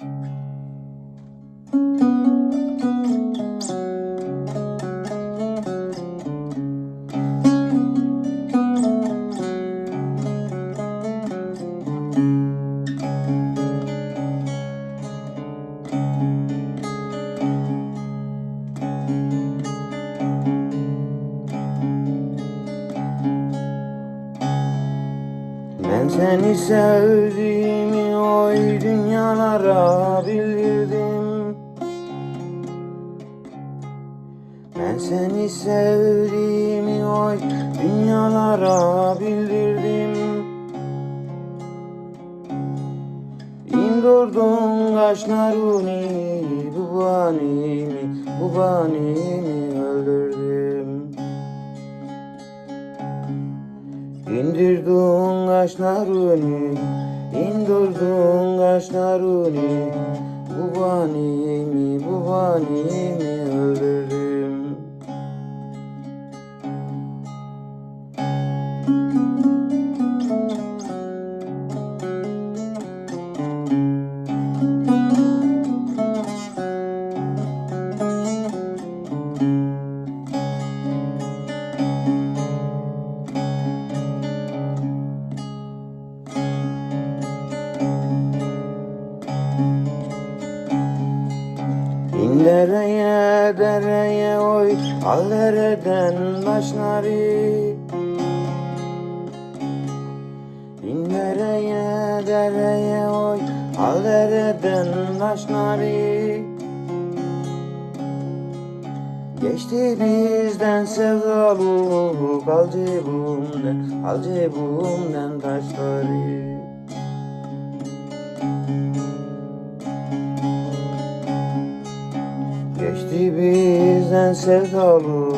Ben seni sevdiğimi oy dünyalara bildirdim Ben seni sevdiğimi oy dünyalara bildirdim. İndurdun kaşlarını bu banimi bu banimi öldürdüm İndirdin kaşlarını, indirdin kaşlarını. Bu banimi, bu banimi öldürdüm İndereye dereye oy al dereden taşları İndereye dereye oy al dereden taşları Geçti bizden sevdalılık al cebimden al cebimden taşları Geçti bizden sevdalı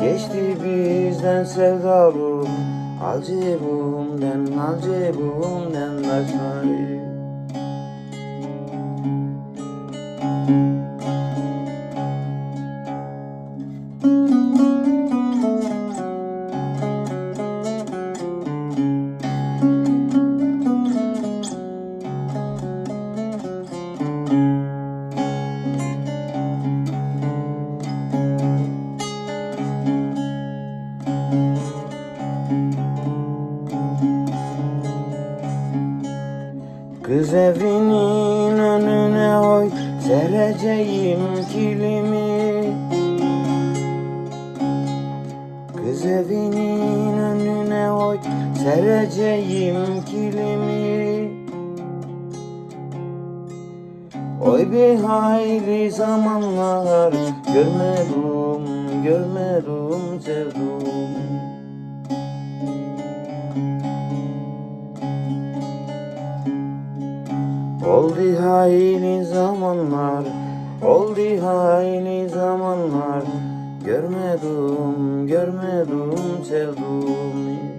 Geçti bizden sevdalı Al cebimden al cebimden taşları Kız evinin önüne oy sereceğim kilimi. Kız evinin önüne oy sereceğim kilimi. Oy bir hayli zamanlar görmedim, görmedim sevdum Oldu hayli zamanlar, oldu hayli zamanlar. Görmedim, görmedim sevduğumu